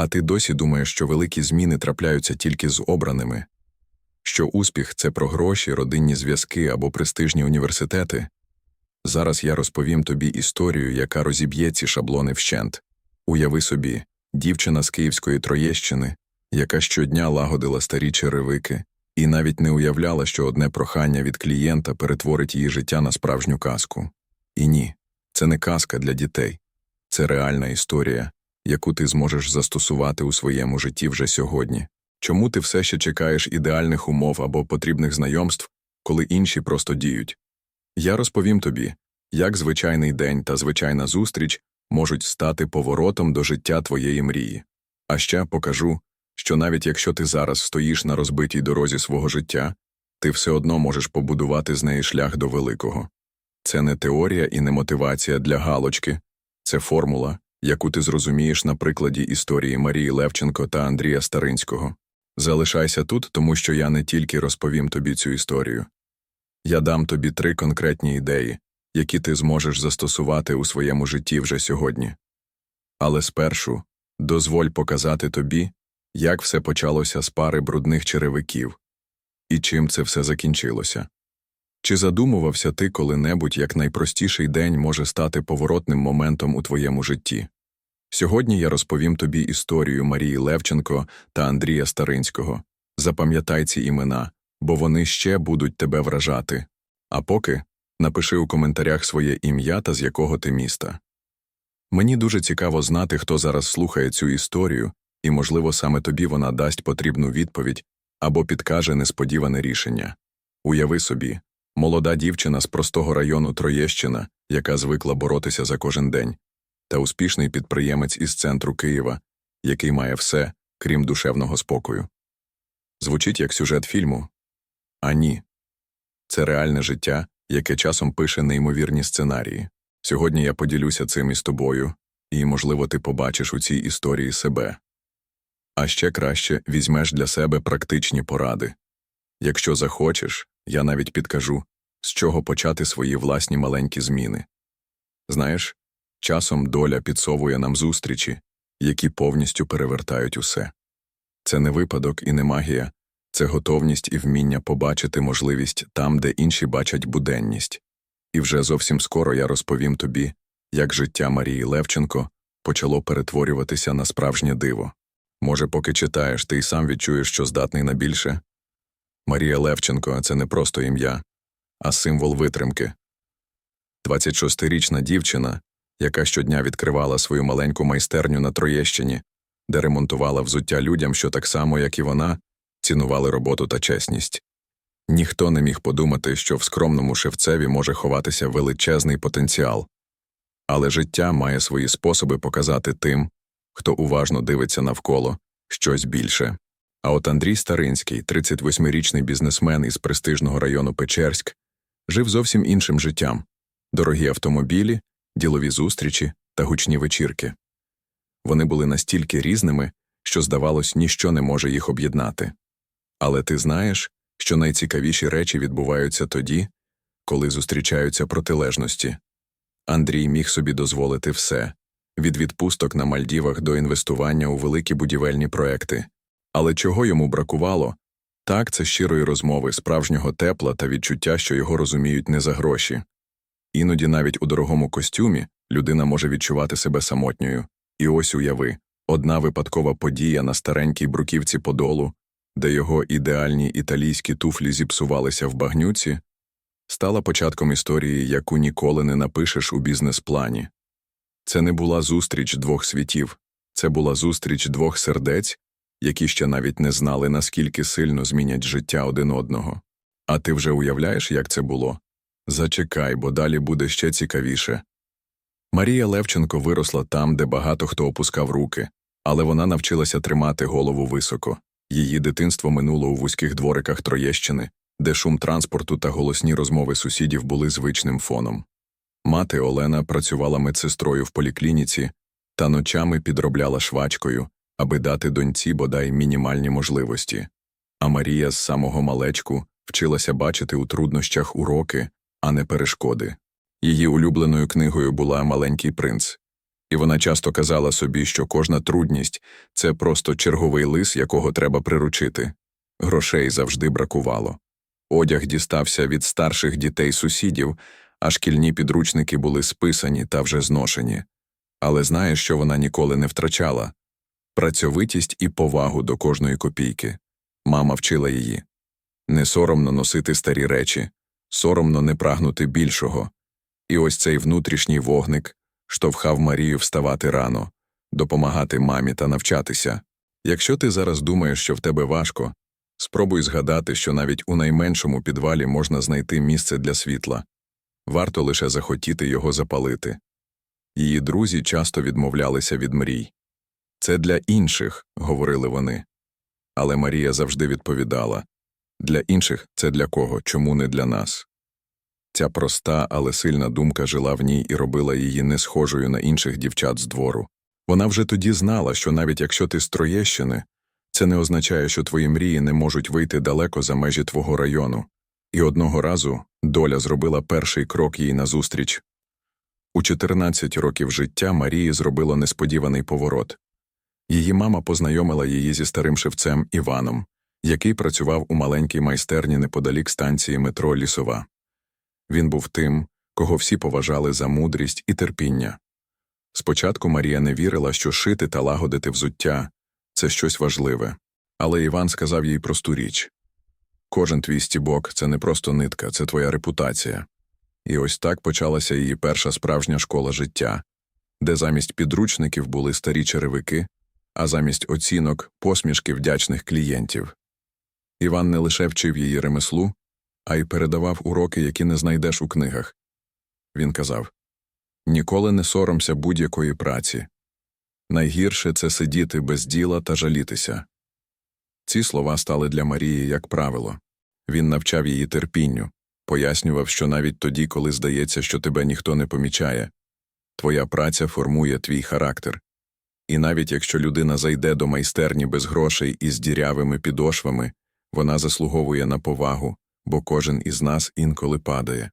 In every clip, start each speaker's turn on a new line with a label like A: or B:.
A: А ти досі думаєш, що великі зміни трапляються тільки з обраними, що успіх це про гроші, родинні зв'язки або престижні університети. Зараз я розповім тобі історію, яка розіб'є ці шаблони вщент. Уяви собі, дівчина з Київської Троєщини, яка щодня лагодила старі черевики, і навіть не уявляла, що одне прохання від клієнта перетворить її життя на справжню казку. І ні, це не казка для дітей, це реальна історія, яку ти зможеш застосувати у своєму житті вже сьогодні. Чому ти все ще чекаєш ідеальних умов або потрібних знайомств, коли інші просто діють? Я розповім тобі, як звичайний день та звичайна зустріч можуть стати поворотом до життя твоєї мрії. А ще покажу, що навіть якщо ти зараз стоїш на розбитій дорозі свого життя, ти все одно можеш побудувати з неї шлях до великого. Це не теорія і не мотивація для галочки, це формула, яку ти зрозумієш на прикладі історії Марії Левченко та Андрія Старинського. Залишайся тут, тому що я не тільки розповім тобі цю історію. Я дам тобі три конкретні ідеї, які ти зможеш застосувати у своєму житті вже сьогодні. Але спершу дозволь показати тобі, як все почалося з пари брудних черевиків і чим це все закінчилося. Чи задумувався ти коли-небудь, як найпростіший день може стати поворотним моментом у твоєму житті? Сьогодні я розповім тобі історію Марії Левченко та Андрія Старинського. Запам'ятай ці імена, бо вони ще будуть тебе вражати. А поки напиши у коментарях своє ім'я та з якого ти міста. Мені дуже цікаво знати, хто зараз слухає цю історію, і, можливо, саме тобі вона дасть потрібну відповідь або підкаже несподіване рішення. Уяви собі, молода дівчина з простого району Троєщина, яка звикла боротися за кожен день, та успішний підприємець із центру Києва, який має все, крім душевного спокою. Звучить як сюжет фільму? А ні. Це реальне життя, яке часом пише неймовірні сценарії. Сьогодні я поділюся цим із тобою, і, можливо, ти побачиш у цій історії себе. А ще краще візьмеш для себе практичні поради. Якщо захочеш, я навіть підкажу, з чого почати свої власні маленькі зміни. Знаєш, часом доля підсовує нам зустрічі, які повністю перевертають усе. Це не випадок і не магія, це готовність і вміння побачити можливість там, де інші бачать буденність. І вже зовсім скоро я розповім тобі, як життя Марії Левченко почало перетворюватися на справжнє диво. Може, поки читаєш, ти й сам відчуєш, що здатний на більше? Марія Левченко це не просто ім'я, а символ витримки. 26-річна дівчина, яка щодня відкривала свою маленьку майстерню на Троєщині, де ремонтувала взуття людям, що так само, як і вона, цінували роботу та чесність. Ніхто не міг подумати, що в скромному шевцеві може ховатися величезний потенціал. Але життя має свої способи показати тим, хто уважно дивиться навколо щось більше. А от Андрій Старинський, 38-річний бізнесмен із престижного району Печерськ, жив зовсім іншим життям дорогі автомобілі, ділові зустрічі та гучні вечірки. Вони були настільки різними, що, здавалось, ніщо не може їх об'єднати. Але ти знаєш, що найцікавіші речі відбуваються тоді, коли зустрічаються протилежності. Андрій міг собі дозволити все від відпусток на Мальдівах до інвестування у великі будівельні проекти. Але чого йому бракувало? Так, це щирої розмови, справжнього тепла та відчуття, що його розуміють не за гроші. Іноді навіть у дорогому костюмі людина може відчувати себе самотньою. І ось уяви одна випадкова подія на старенькій бруківці подолу, де його ідеальні італійські туфлі зіпсувалися в багнюці, стала початком історії, яку ніколи не напишеш у бізнес-плані. Це не була зустріч двох світів, це була зустріч двох сердець, які ще навіть не знали, наскільки сильно змінять життя один одного. А ти вже уявляєш, як це було? Зачекай, бо далі буде ще цікавіше. Марія Левченко виросла там, де багато хто опускав руки, але вона навчилася тримати голову високо. Її дитинство минуло у вузьких двориках Троєщини, де шум транспорту та голосні розмови сусідів були звичним фоном. Мати Олена працювала медсестрою в поліклініці та ночами підробляла швачкою, аби дати доньці бодай мінімальні можливості. А Марія з самого малечку вчилася бачити у труднощах уроки, а не перешкоди. Її улюбленою книгою була Маленький принц. І вона часто казала собі, що кожна трудність це просто черговий лис, якого треба приручити. Грошей завжди бракувало. Одяг дістався від старших дітей сусідів, а шкільні підручники були списані та вже зношені. Але знаєш, що вона ніколи не втрачала працьовитість і повагу до кожної копійки. Мама вчила її не соромно носити старі речі, соромно не прагнути більшого. І ось цей внутрішній вогник штовхав Марію вставати рано, допомагати мамі та навчатися. Якщо ти зараз думаєш, що в тебе важко, спробуй згадати, що навіть у найменшому підвалі можна знайти місце для світла. Варто лише захотіти його запалити. Її друзі часто відмовлялися від мрій. Це для інших, говорили вони. Але Марія завжди відповідала для інших це для кого, чому не для нас. Ця проста, але сильна думка жила в ній і робила її не схожою на інших дівчат з двору. Вона вже тоді знала, що навіть якщо ти з Троєщини, це не означає, що твої мрії не можуть вийти далеко за межі твого району. І одного разу доля зробила перший крок їй назустріч. У 14 років життя Марії зробило несподіваний поворот. Її мама познайомила її зі старим шевцем Іваном, який працював у маленькій майстерні неподалік станції метро Лісова. Він був тим, кого всі поважали за мудрість і терпіння. Спочатку Марія не вірила, що шити та лагодити взуття це щось важливе, але Іван сказав їй просту річ кожен твій стібок це не просто нитка, це твоя репутація. І ось так почалася її перша справжня школа життя, де замість підручників були старі черевики, а замість оцінок посмішки вдячних клієнтів. Іван не лише вчив її ремеслу, а й передавав уроки, які не знайдеш у книгах. Він казав Ніколи не соромся будь-якої праці. Найгірше це сидіти без діла та жалітися. Ці слова стали для Марії як правило. Він навчав її терпінню, пояснював, що навіть тоді, коли здається, що тебе ніхто не помічає, твоя праця формує твій характер. І навіть якщо людина зайде до майстерні без грошей і з дірявими підошвами, вона заслуговує на повагу, бо кожен із нас інколи падає.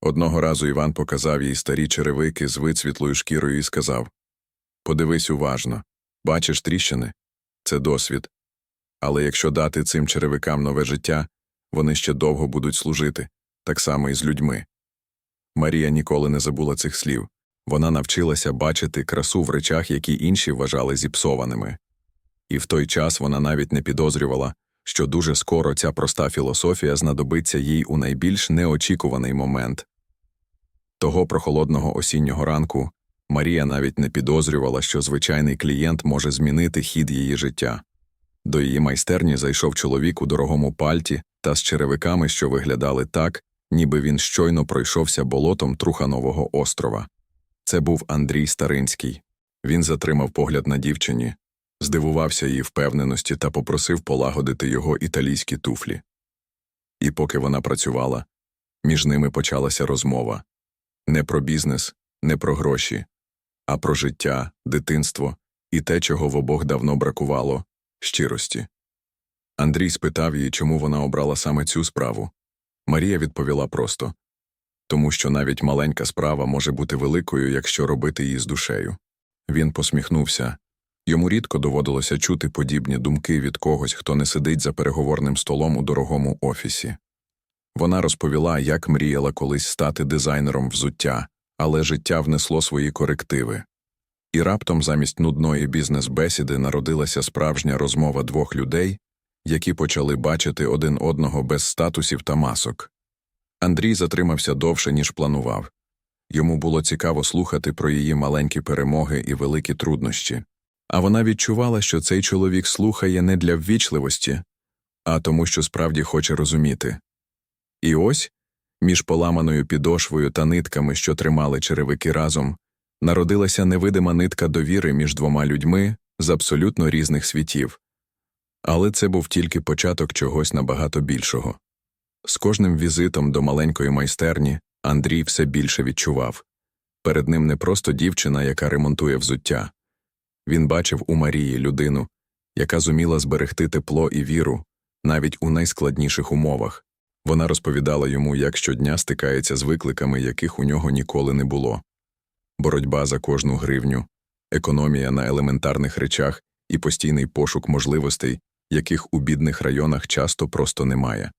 A: Одного разу Іван показав їй старі черевики з вицвітлою шкірою і сказав Подивись уважно, бачиш тріщини? Це досвід. Але якщо дати цим черевикам нове життя, вони ще довго будуть служити, так само і з людьми. Марія ніколи не забула цих слів вона навчилася бачити красу в речах, які інші вважали зіпсованими. І в той час вона навіть не підозрювала, що дуже скоро ця проста філософія знадобиться їй у найбільш неочікуваний момент. Того прохолодного осіннього ранку Марія навіть не підозрювала, що звичайний клієнт може змінити хід її життя. До її майстерні зайшов чоловік у дорогому пальті та з черевиками, що виглядали так, ніби він щойно пройшовся болотом Труханового острова. Це був Андрій Старинський. Він затримав погляд на дівчині, здивувався її впевненості та попросив полагодити його італійські туфлі. І поки вона працювала, між ними почалася розмова не про бізнес, не про гроші, а про життя, дитинство і те, чого в обох давно бракувало щирості. Андрій спитав її, чому вона обрала саме цю справу. Марія відповіла просто тому що навіть маленька справа може бути великою, якщо робити її з душею. Він посміхнувся. Йому рідко доводилося чути подібні думки від когось, хто не сидить за переговорним столом у дорогому офісі. Вона розповіла, як мріяла колись стати дизайнером взуття, але життя внесло свої корективи. І раптом замість нудної бізнес-бесіди народилася справжня розмова двох людей, які почали бачити один одного без статусів та масок. Андрій затримався довше, ніж планував. Йому було цікаво слухати про її маленькі перемоги і великі труднощі. А вона відчувала, що цей чоловік слухає не для ввічливості, а тому, що справді хоче розуміти. І ось, між поламаною підошвою та нитками, що тримали черевики разом, народилася невидима нитка довіри між двома людьми з абсолютно різних світів. Але це був тільки початок чогось набагато більшого. З кожним візитом до маленької майстерні Андрій все більше відчував перед ним не просто дівчина, яка ремонтує взуття. Він бачив у Марії людину, яка зуміла зберегти тепло і віру навіть у найскладніших умовах. Вона розповідала йому, як щодня стикається з викликами, яких у нього ніколи не було. боротьба за кожну гривню, економія на елементарних речах і постійний пошук можливостей, яких у бідних районах часто просто немає.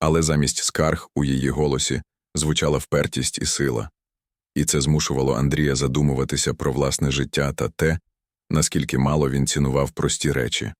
A: Але замість скарг у її голосі звучала впертість і сила, і це змушувало Андрія задумуватися про власне життя та те, наскільки мало він цінував прості речі.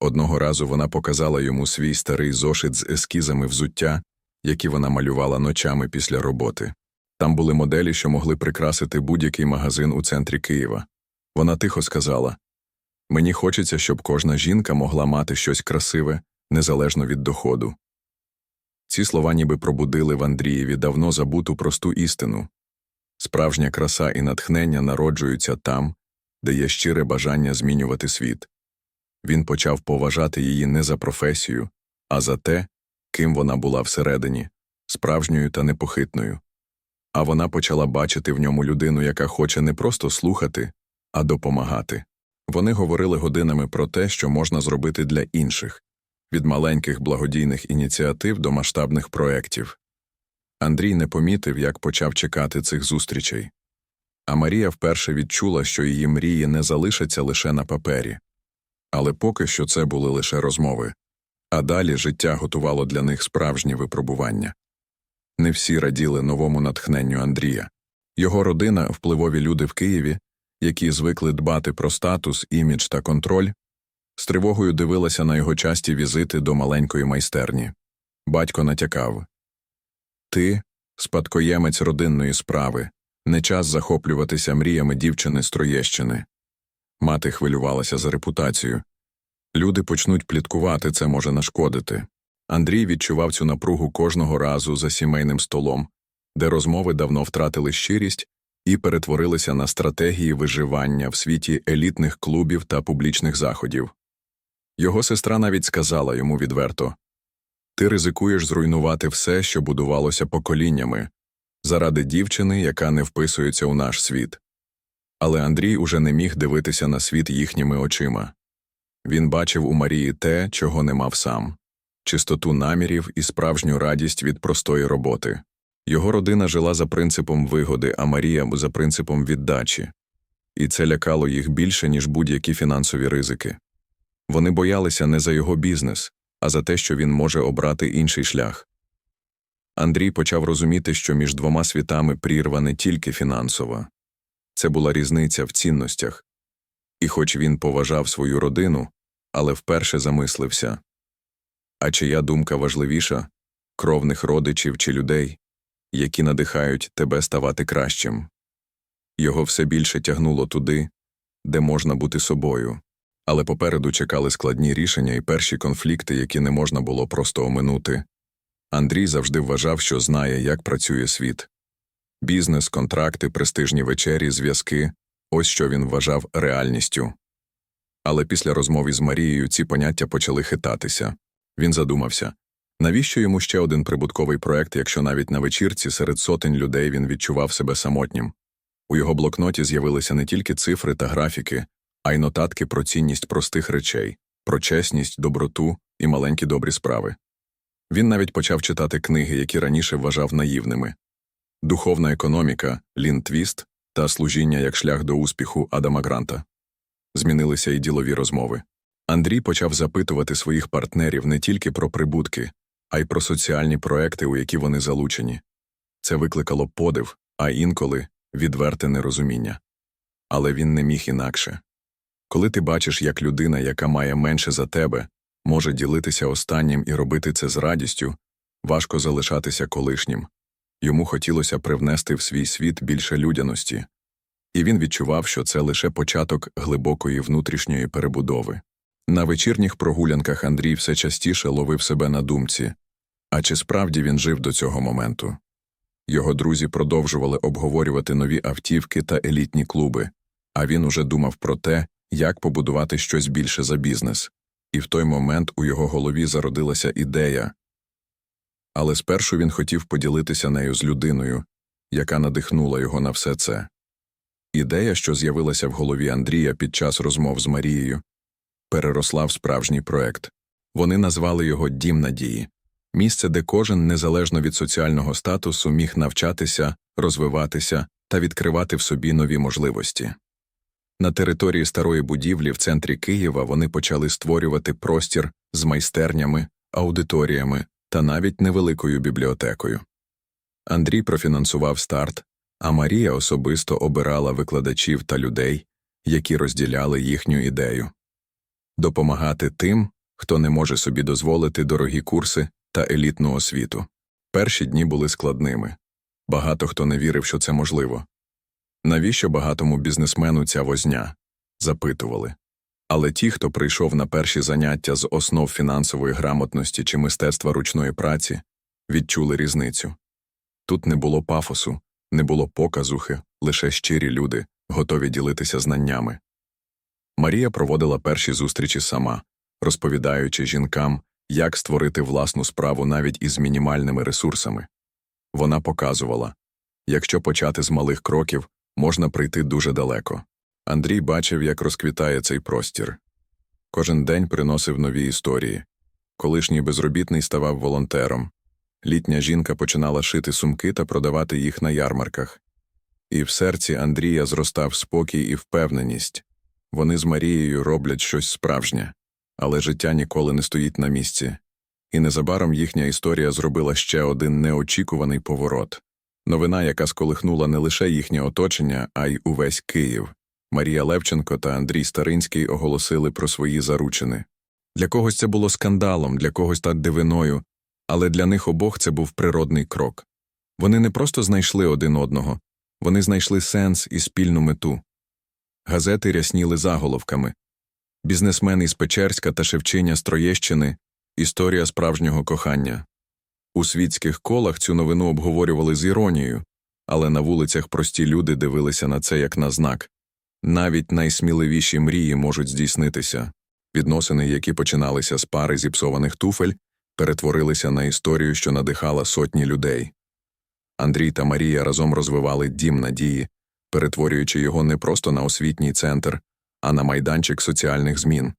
A: Одного разу вона показала йому свій старий зошит з ескізами взуття, які вона малювала ночами після роботи. Там були моделі, що могли прикрасити будь-який магазин у центрі Києва. Вона тихо сказала Мені хочеться, щоб кожна жінка могла мати щось красиве, незалежно від доходу. Ці слова ніби пробудили в Андрієві давно забуту просту істину. Справжня краса і натхнення народжуються там, де є щире бажання змінювати світ. Він почав поважати її не за професію, а за те, ким вона була всередині, справжньою та непохитною. А вона почала бачити в ньому людину, яка хоче не просто слухати, а допомагати. Вони говорили годинами про те, що можна зробити для інших від маленьких благодійних ініціатив до масштабних проєктів. Андрій не помітив, як почав чекати цих зустрічей. А Марія вперше відчула, що її мрії не залишаться лише на папері. Але поки що це були лише розмови, а далі життя готувало для них справжні випробування. Не всі раділи новому натхненню Андрія. Його родина, впливові люди в Києві, які звикли дбати про статус, імідж та контроль, з тривогою дивилася на його часті візити до маленької майстерні. Батько натякав Ти, спадкоємець родинної справи, не час захоплюватися мріями дівчини з Троєщини. Мати хвилювалася за репутацію. Люди почнуть пліткувати, це може нашкодити. Андрій відчував цю напругу кожного разу за сімейним столом, де розмови давно втратили щирість і перетворилися на стратегії виживання в світі елітних клубів та публічних заходів. Його сестра навіть сказала йому відверто Ти ризикуєш зруйнувати все, що будувалося поколіннями, заради дівчини, яка не вписується у наш світ. Але Андрій уже не міг дивитися на світ їхніми очима. Він бачив у Марії те, чого не мав сам чистоту намірів і справжню радість від простої роботи. Його родина жила за принципом вигоди, а Марія за принципом віддачі, і це лякало їх більше, ніж будь-які фінансові ризики. Вони боялися не за його бізнес, а за те, що він може обрати інший шлях. Андрій почав розуміти, що між двома світами прірва не тільки фінансова, це була різниця в цінностях. І хоч він поважав свою родину, але вперше замислився а чия думка важливіша кровних родичів чи людей, які надихають тебе ставати кращим. Його все більше тягнуло туди, де можна бути собою, але попереду чекали складні рішення і перші конфлікти, які не можна було просто оминути. Андрій завжди вважав, що знає, як працює світ. Бізнес, контракти, престижні вечері, зв'язки ось що він вважав реальністю. Але після розмови з Марією ці поняття почали хитатися. Він задумався навіщо йому ще один прибутковий проект, якщо навіть на вечірці серед сотень людей він відчував себе самотнім. У його блокноті з'явилися не тільки цифри та графіки, а й нотатки про цінність простих речей, про чесність, доброту і маленькі добрі справи. Він навіть почав читати книги, які раніше вважав наївними Духовна економіка Лін Твіст та Служіння як шлях до успіху Адама Гранта. Змінилися і ділові розмови. Андрій почав запитувати своїх партнерів не тільки про прибутки, а й про соціальні проекти, у які вони залучені. Це викликало подив, а інколи відверте нерозуміння. Але він не міг інакше. Коли ти бачиш, як людина, яка має менше за тебе, може ділитися останнім і робити це з радістю, важко залишатися колишнім. Йому хотілося привнести в свій світ більше людяності, і він відчував, що це лише початок глибокої внутрішньої перебудови. На вечірніх прогулянках Андрій все частіше ловив себе на думці а чи справді він жив до цього моменту? Його друзі продовжували обговорювати нові автівки та елітні клуби, а він уже думав про те, як побудувати щось більше за бізнес, і в той момент у його голові зародилася ідея. Але спершу він хотів поділитися нею з людиною, яка надихнула його на все це. Ідея, що з'явилася в голові Андрія під час розмов з Марією, переросла в справжній проект. Вони назвали його Дім надії місце, де кожен, незалежно від соціального статусу, міг навчатися, розвиватися та відкривати в собі нові можливості. На території старої будівлі в центрі Києва вони почали створювати простір з майстернями, аудиторіями та навіть невеликою бібліотекою. Андрій профінансував старт, а Марія особисто обирала викладачів та людей, які розділяли їхню ідею допомагати тим, хто не може собі дозволити дорогі курси та елітну освіту. Перші дні були складними. Багато хто не вірив, що це можливо. Навіщо багатому бізнесмену ця возня? запитували. Але ті, хто прийшов на перші заняття з основ фінансової грамотності чи мистецтва ручної праці, відчули різницю. Тут не було пафосу, не було показухи, лише щирі люди, готові ділитися знаннями. Марія проводила перші зустрічі сама, розповідаючи жінкам, як створити власну справу навіть із мінімальними ресурсами. Вона показувала якщо почати з малих кроків, можна прийти дуже далеко. Андрій бачив, як розквітає цей простір. Кожен день приносив нові історії. Колишній безробітний ставав волонтером. Літня жінка починала шити сумки та продавати їх на ярмарках. І в серці Андрія зростав спокій і впевненість. Вони з Марією роблять щось справжнє, але життя ніколи не стоїть на місці. І незабаром їхня історія зробила ще один неочікуваний поворот. Новина, яка сколихнула не лише їхнє оточення, а й увесь Київ. Марія Левченко та Андрій Старинський оголосили про свої заручини. Для когось це було скандалом, для когось та дивиною, але для них обох це був природний крок. Вони не просто знайшли один одного, вони знайшли сенс і спільну мету. Газети рясніли заголовками Бізнесмен із Печерська та Шевчиня з Троєщини Історія справжнього кохання. У світських колах цю новину обговорювали з іронією, але на вулицях прості люди дивилися на це як на знак. Навіть найсміливіші мрії можуть здійснитися. Відносини, які починалися з пари зіпсованих туфель, перетворилися на історію, що надихала сотні людей. Андрій та Марія разом розвивали дім надії, перетворюючи його не просто на освітній центр, а на майданчик соціальних змін.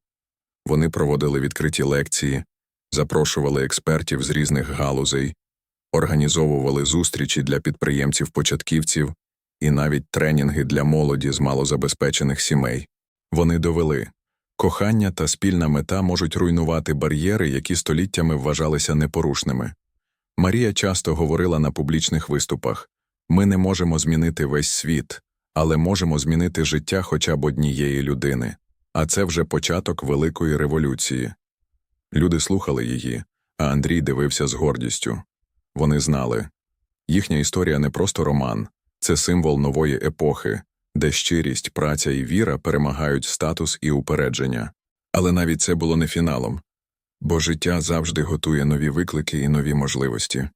A: Вони проводили відкриті лекції, запрошували експертів з різних галузей, організовували зустрічі для підприємців-початківців і навіть тренінги для молоді з малозабезпечених сімей. Вони довели кохання та спільна мета можуть руйнувати бар'єри, які століттями вважалися непорушними. Марія часто говорила на публічних виступах ми не можемо змінити весь світ, але можемо змінити життя хоча б однієї людини, а це вже початок великої революції. Люди слухали її, а Андрій дивився з гордістю. Вони знали їхня історія не просто роман, це символ нової епохи, де щирість, праця і віра перемагають статус і упередження. Але навіть це було не фіналом, бо життя завжди готує нові виклики і нові можливості.